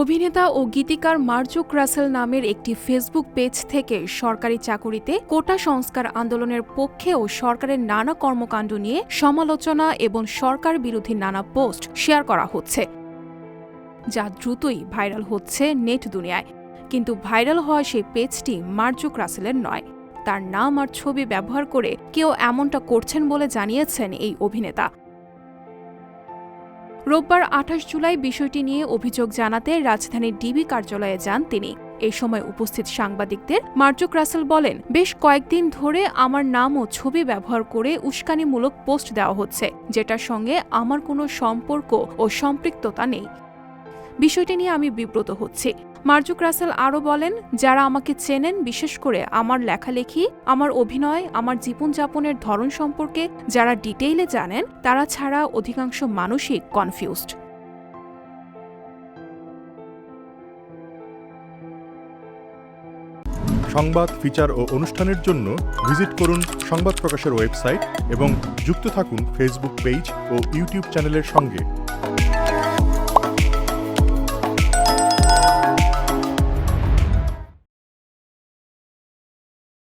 অভিনেতা ও গীতিকার মার্জুক রাসেল নামের একটি ফেসবুক পেজ থেকে সরকারি চাকুরিতে কোটা সংস্কার আন্দোলনের পক্ষে ও সরকারের নানা কর্মকাণ্ড নিয়ে সমালোচনা এবং সরকার বিরোধী নানা পোস্ট শেয়ার করা হচ্ছে, যা দ্রুতই ভাইরাল হচ্ছে নেট দুনিয়ায়। কিন্তু ভাইরাল হওয়া সেই পেজটি মার্জুক রাসেলের নয়। তার নাম আর ছবি ব্যবহার করে কেউ এমনটা করছেন বলে জানিয়েছেন এই অভিনেতা। রোববার আঠাশ জুলাই বিষয়টি নিয়ে অভিযোগ জানাতে রাজধানীর ডিবি কার্যালয়ে যান তিনি। এ সময় উপস্থিত সাংবাদিকদের মার্জুক রাসেল বলেন, বেশ কয়েকদিন ধরে আমার নাম ও ছবি ব্যবহার করে উস্কানিমূলক পোস্ট দেওয়া হচ্ছে, যেটার সঙ্গে আমার কোনো সম্পর্ক ও সম্পৃক্ততা নেই। বিষয়টি নিয়ে আমি বিব্রত হচ্ছি। মার্জুক রাসেল আরও বলেন, যারা আমাকে চেনেন, বিশেষ করে আমার লেখালেখি, আমার অভিনয়, আমার জীবনযাপনের ধরন সম্পর্কে যারা ডিটেইলে জানেন, তারা ছাড়া অধিকাংশ মানুষই কনফিউজড সংবাদ, ফিচার ও অনুষ্ঠানের জন্য ভিজিট করুন সংবাদ প্রকাশের ওয়েবসাইট এবং যুক্ত থাকুন ফেসবুক পেজ ও ইউটিউব চ্যানেলের সঙ্গে।